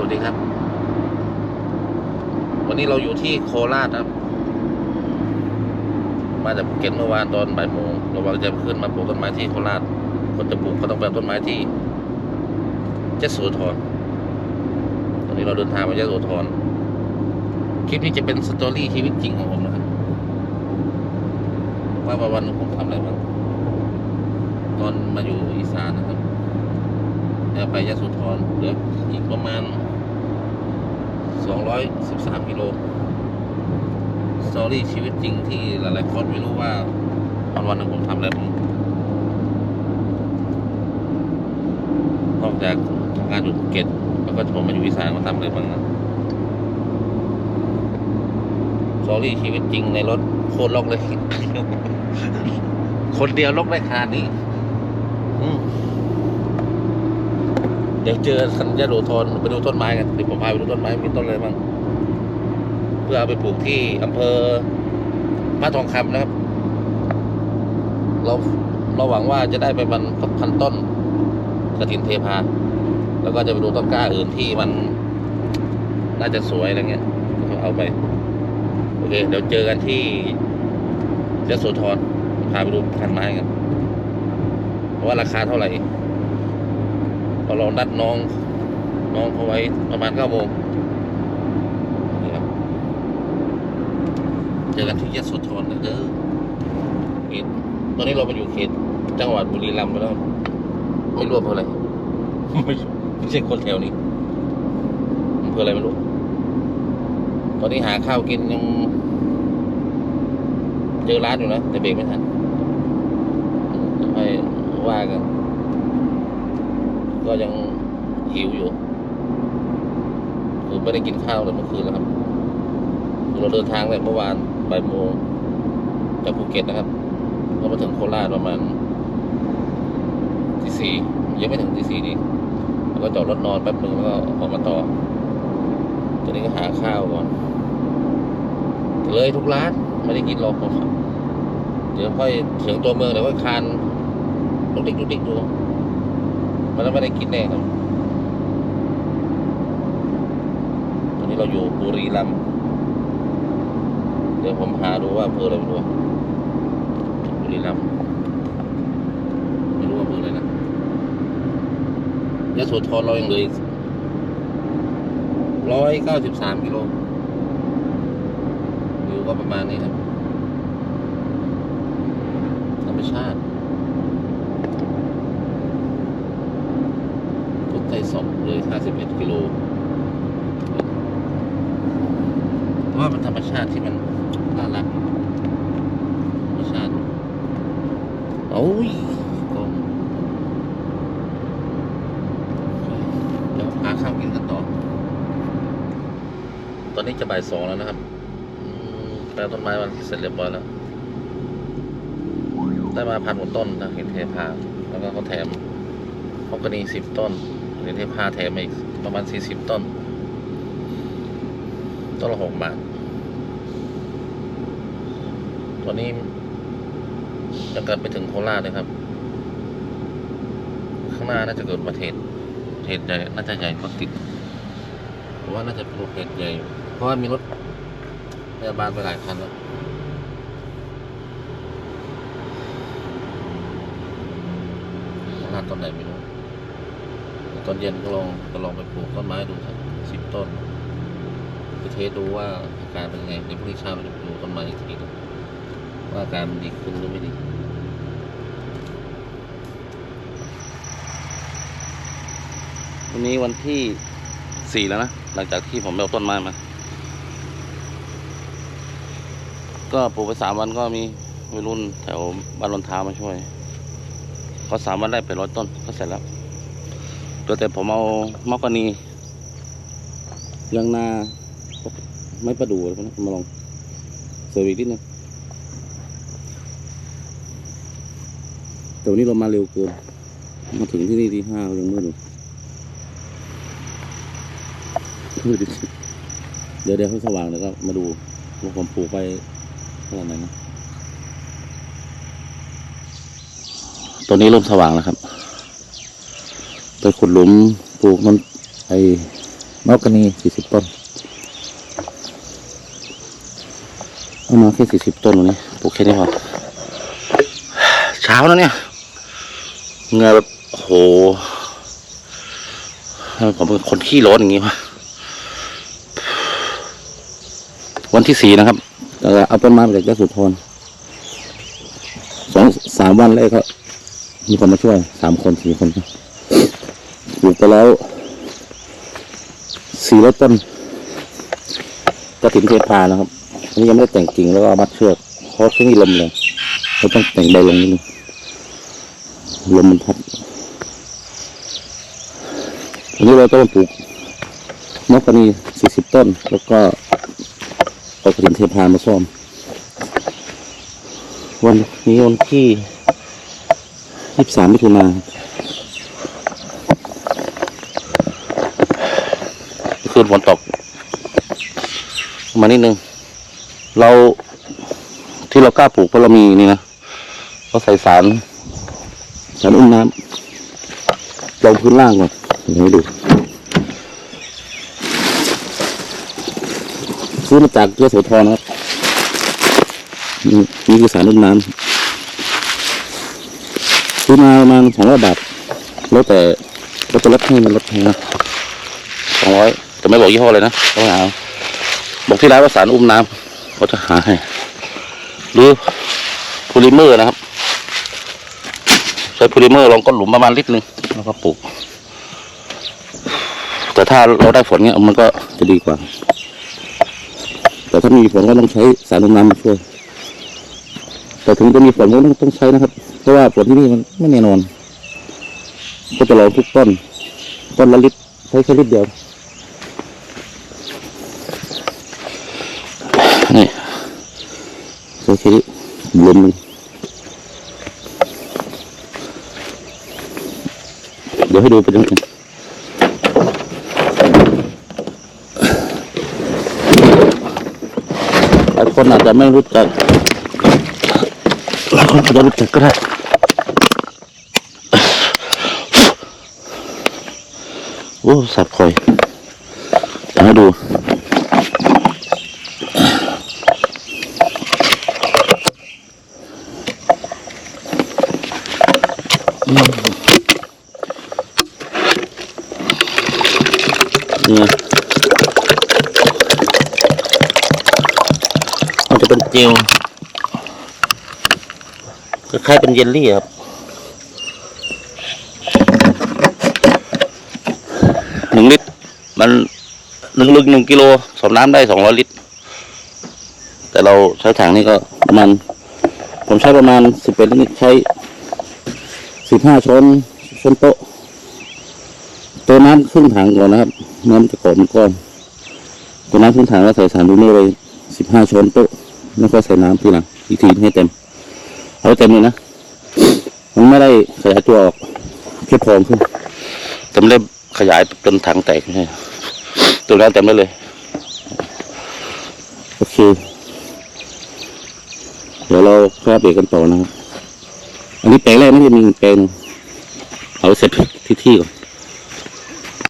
สวัสดีครับ วันนี้เราอยู่ที่โคราชครับ มาจากภูเก็ตเมื่อวานตอนบ่ายโมงเราวางจะขึ้นมาปลูกต้นไม้ที่โคราช คนจะปลูกก็ต้องไปต้นไม้ที่เจสโสธรตอนนี้เราเดินทางมาเจสโสธรคลิปนี้จะเป็นสตอรี่ชีวิตจริงของผมนะครับว่าวันนึงผมทำอะไรบ้างตอนมาอยู่อีสานนะครับแล้วไปยะโสธรเหลืออีกประมาณ 213กิโลสตอรี่ชีวิตจริงที่หลายๆคนไม่รู้ว่าวันวันหนึ่งผมทำอะไรบ้างนอกจากทำงานอยู่ภูเก็ตแล้วก็ผมมาอยู่อีสานมาทำอะไรบ้างนะสตอรี่ชีวิตจริงในรถโคตรล็อกเลย คนเดียวล็อกได้ขนาดนี้ อืม ดี๋ยวเจอสัญญาโดทนไปดูต้นไม้กันเดี๋ยวผมพาไปดูต้นไม้มีต้นอะไรบ้างเพื่อเอาไปปลูกที่อำเภอพระทองคำนะครับ เราเราหวังว่าจะได้ไปมันพันต้นกระถินเทพา แล้วก็จะไปดูต้นกล้าอื่นที่มัน น่าจะสวยอะไรเงี้ยเอาไป โอเค เดี๋ยวเจอกันที่ยโสธรพาไปดูพันไม้กันว่าราคาเท่าไหร่ พอเรานัดน้องน้องเขาไว้ประมาณเก้าโมงนะครับเจอกันที่ยโสธรนะเด้อเขตตอนนี้เรามาอยู่เขตจังหวัดบุรีรัมย์ไปแล้ว ไม่รู้อำเภออะไรไม่ไม่ใช่คนแถวนี้อำเภออะไรไม่รู้ ตอนนี้หาข้าวกินยังเจอร้านอยู่นะแต่เบรกไม่ทันให้ว่ากัน ยังหิวอยู่คือไม่ได้กินข้าวเลยเมื่อคืนแล้วครับคือเราเดินทางเลยเมื่อวานบ่ายโมงจากภูเก็ตนะครับก็มาถึงโคราชประมาณที่สี่ยังไม่ถึงที่สี่ดีแล้วก็จอดรถนอนแป๊บหนึ่งแล้วก็ออกมาต่อตอนนี้ก็หาข้าวก่อนเลยทุกร้านไม่ได้กินหรอกเดี๋ยวค่อยถึงตัวเมืองเดี๋ยวค่อยคานลุกดิกลุกดิกดู มันไม่ได้กินแน่ครับตอนนี้เราอยู่บุรีรัมย์เดี๋ยวผมหาดูว่าอำเภออะไรไม่รู้บุรีรัมย์ไม่รู้ว่าอำเภออะไรนะยะโสธรเรายังเหลืออีกร้อยเก้าสิบสามกิโลวิวก็ประมาณนี้ครับธรรมชาติ พุทธ ไทสองเลย 51 กิโลเพราะว่ามันธรรมชาติที่มันน่ารักธรรมชาติ โอ้ยกลมเดี๋ยวหาข้าวกินกันต่อ ตอนนี้จะบ่ายสองแล้วนะครับแปลต้นไม้มันเสร็จเรียบร้อยแล้ว ได้มาพันกว่าต้นนะเห็นเทพาแล้วก็เขาแถมฮอกกานีสิบต้น รียญเทพาแถมอีกประมาณสี่สิบต้น ต้นละหกบาทตอนนี้จะกลับไปถึงโคราชเลยครับ ข้างหน้าน่าจะเกิดอุบัติเหตุเหตุใหญ่น่าจะใหญ่ก็ติดเพราะว่าน่าจะเป็นเหตุใหญ่ เพราะว่ามีรถพยาบาลไปหลายคันแล้วลาดต้นไหนไม่ ตอนเย็นก็ลองก็ลองไปปลูกต้นไม้ดูสักสิบต้นไปเทสดูว่าอาการเป็นยังไงเดี๋ยวพรุ่งนี้เช้าเราจะไปดูต้นไม้อีกทีหนึงว่าอาการมันดีขึ้นหรือไม่ดีวันนี้วันที่สี่แล้วนะ หลังจากที่ผมไปเอาต้นไม้มา ก็ปลูกไปสามวันก็มีวัยรุ่นแถวบ้านรนท้ามาช่วย ก็สามวันได้ไปร้อยต้นก็เสร็จแล้ว เหลือแต่ผมเอามอกกานียางนาไม่ประดูอะมาลองเสริมอีกนิดนึงแต่วันนี้เรามาเร็วเกิน มาถึงที่นี่ที่ห้ายังมืดอยู่มืดจริงเดี๋ยวเดี๋ยวให้สว่างแล้วก็มาดูว่าผมปลูกไปขนาไหนนะตอนนี้เริ่มสว่างแล้วครับ ไปขุดหลุมปลูกมันไอ้มะกะนีสี่สิบต้นเอามาแค่สี่สิบต้นวันนี้ปลูกแค่นี้พอเช้าแล้วเนี่ยเงาแบบโหผมเป็นคนขี้ร้อนอย่างงี้วะวันที่สี่นะครับเอาต้นไม้มาจากยะสุธรสองสามวันแรกก็มีคนมาช่วยสามคนสี่คน ปลูกไปแล้วสี่ร้อยต้นกระถิ่นเทพานะครับอันนี้ยังไม่ได้แต่งกิ่งแล้วก็มัดเชือกเพราะช่วงนี้ลมเลยเราต้องแต่งใบลงนิดนึงลมมันพัดอันนี้เราต้องปลูกมะกะนีสี่สิบต้น แล้วก็เอากระถิ่นเทพามาซ่อม วันนี้วันที่ยี่สิบสามมิถุนา คืนฝนตก มานิดนึง เราที่เรากล้าปลูกเพราะเรามีนี่นะเราใส่สารสารอุ้มน้ำลงพื้นล่างก่อนเดี๋ยวให้ดูซื้อมาจากเกลือโสธรนะครับ นี่คือสารอุ้มน้ำซื้อมาประมาณสองร้อยบาทแล้วแต่เราจะลดให้มันลดให้นะสองร้อย แต่ไม่บอกยี่ห้อเลยนะเขาหาบอกที่ร้านว่าสารอุ้มน้ำเขาจะหาให้หรือโพลิเมอร์นะครับ ใช้โพลิเมอร์ลองก้นหลุมประมาณลิตรหนึ่งแล้วก็ปลูก แต่ถ้าเราได้ฝนเนี้ยมันก็จะดีกว่า แต่ถ้าม่มีฝนก็ต้องใช้สารอุ้มน้ำมาช่วยแต่ถึงจะมีฝนก็ต้องต้องใช้นะครับ เพราะว่าฝนที่นี่มันไม่แน่นอน ก็จะลองทุกต้น ต้นละลิตรใช้แค่ลิตรเดียว ใช้แค่นี้ลมมันเดี๋ยวให้ดูไปดูกันหลายคนอาจจะไม่รู้จักหลายคนอาจจะรู้จักก็ได้โอ้สับคอยเดี๋ยวให้ดู เนี่ยมันจะเป็นเจลคล้ายๆเป็นเยลลี่ครับหนึ่งลิตร มันหนึ่งลึกหนึ่งกิโลสอบน้ำได้สองร้อยลิตร แต่เราใช้ถังนี่ก็ประมาณผมใช้ประมาณสิบเป็นลิตรใช้ สิบห้าช้อนช้อนโต๊ะเติมน้ำครึ่งถังก่อนนะครับ น้ำจะกรอบมันก้อนเติมน้ำครึ่งถังแล้วใส่สารดูเมอร์ไปสิบห้าช้อนโต๊ะแล้วก็ใส่น้ำทีหลังอีกทีให้เต็ม เอาเต็มเลยนะ มันไม่ได้ขยายตัวออกแค่พองขึ้นแต่ไม่ได้ขยายจนถังแตกไม่ใช่ตัวนั้นเต็มได้เลย โอเค เดี๋ยวเราแค่อยอัปเดตกันต่อนะครับ อันนี้แปลงแรกไม่ได้มีแปลงหนึ่งเอาเสร็จที่ที่ก่อน